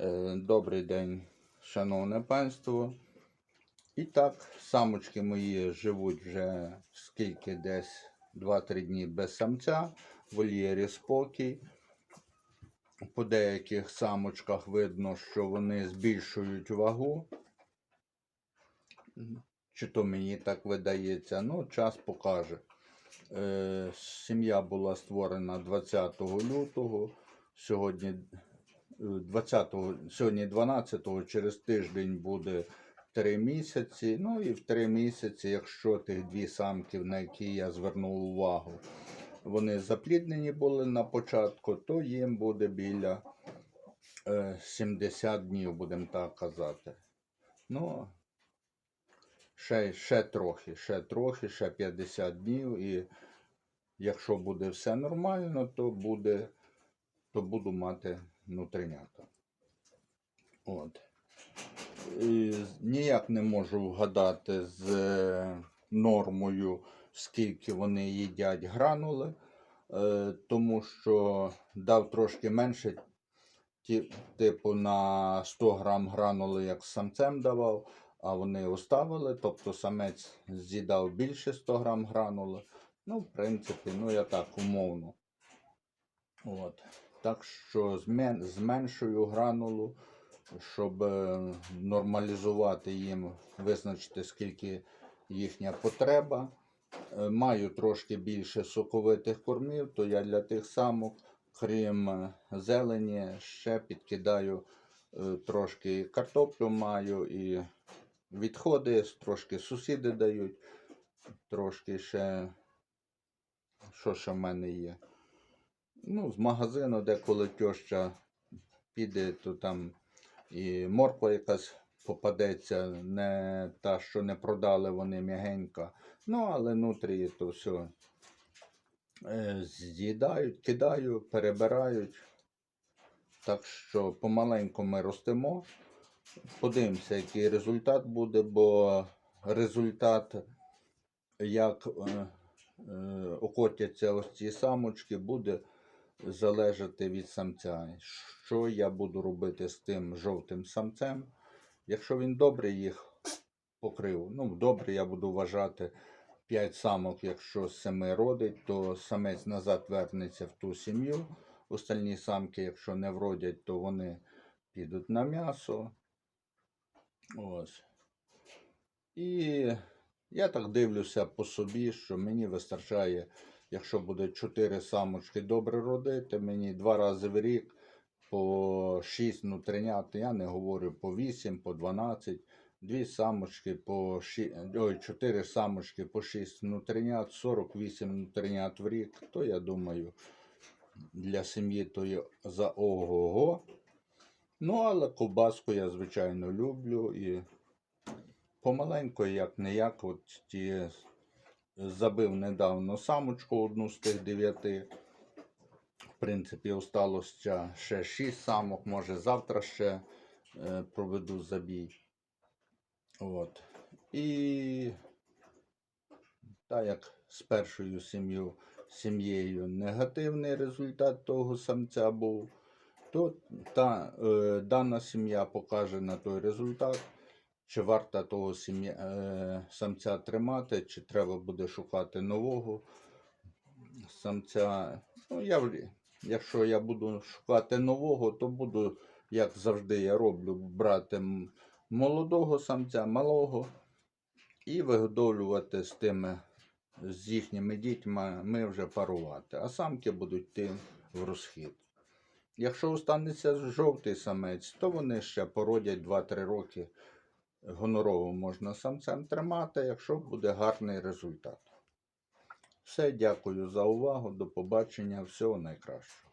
Е, Добрий день, шановне панство. І так, самочки мої живуть вже скільки десь 2-3 дні без самця, в вольєрі спокій. По деяких самочках видно, що вони збільшують вагу. Чи то мені так видається, ну, час покаже. Е, сім'я була створена 20 лютого. Сьогодні 20-го, сьогодні 12-го, через тиждень буде 3 місяці. Ну і в 3 місяці, якщо тих дві самки, на які я звернув увагу, вони запліднені були на початку, то їм буде біля е, 70 днів, будемо так казати. Ну, ще, ще трохи, ще трохи, ще 50 днів. І якщо буде все нормально, то буде, то буду мати внутрінята. От. І ніяк не можу вгадати з е, нормою, скільки вони їдять гранули, е, тому що дав трошки менше, типу на 100 грам гранули, як самцем давав, а вони оставили, тобто самець з'їдав більше 100 грам гранули. Ну, в принципі, ну я так умовно. От. Так що зменшую гранулу, щоб е, нормалізувати їм, визначити, скільки їхня потреба. Е, Маю трошки більше соковитих кормів, то я для тих самок, крім е, зелені, ще підкидаю трошки картоплю маю і відходи, трошки сусіди дають, трошки ще, що ще в мене є. Ну, з магазину, де коли теща піде, то там і морква якась попадеться, не та, що не продали вони м'ягенька. Ну, але внутрі то все з'їдають, кидаю, перебирають. Так що помаленьку ми ростемо. Подивимося, який результат буде, бо результат, як е, е, окотяться ось ці самочки, буде залежати від самця. Що я буду робити з тим жовтим самцем? Якщо він добре їх покрив, ну добре я буду вважати 5 самок, якщо 7 родить, то самець назад вернеться в ту сім'ю. Остальні самки, якщо не вродять, то вони підуть на м'ясо. Ось. І я так дивлюся по собі, що мені вистачає, якщо буде 4 самочки добре родити, мені два рази в рік по 6 нутринят, я не говорю по 8, по 12, дві самочки по 6, ой, 4 самочки по 6 нутринят, 48 нутринят в рік, то я думаю, для сім'ї то є за ого-го. Ну, але ковбаску я, звичайно, люблю і помаленьку, як не як, от ті забив недавно самочку одну з тих дев'яти. В принципі, осталося ще шість самок, може завтра ще е, проведу забій. От. І так як з першою сім'ю, сім'єю негативний результат того самця був, то та, е, дана сім'я покаже на той результат, чи варто того сім'я, е, самця тримати, чи треба буде шукати нового самця. Ну, я, якщо я буду шукати нового, то буду, як завжди я роблю, брати молодого самця, малого і вигодовлювати з тими, з їхніми дітьми, ми вже парувати. А самки будуть йти в розхід. Якщо останеться жовтий самець, то вони ще породять 2-3 роки. Гонорово можна самцем тримати, якщо буде гарний результат. Все, дякую за увагу. До побачення. Всього найкращого.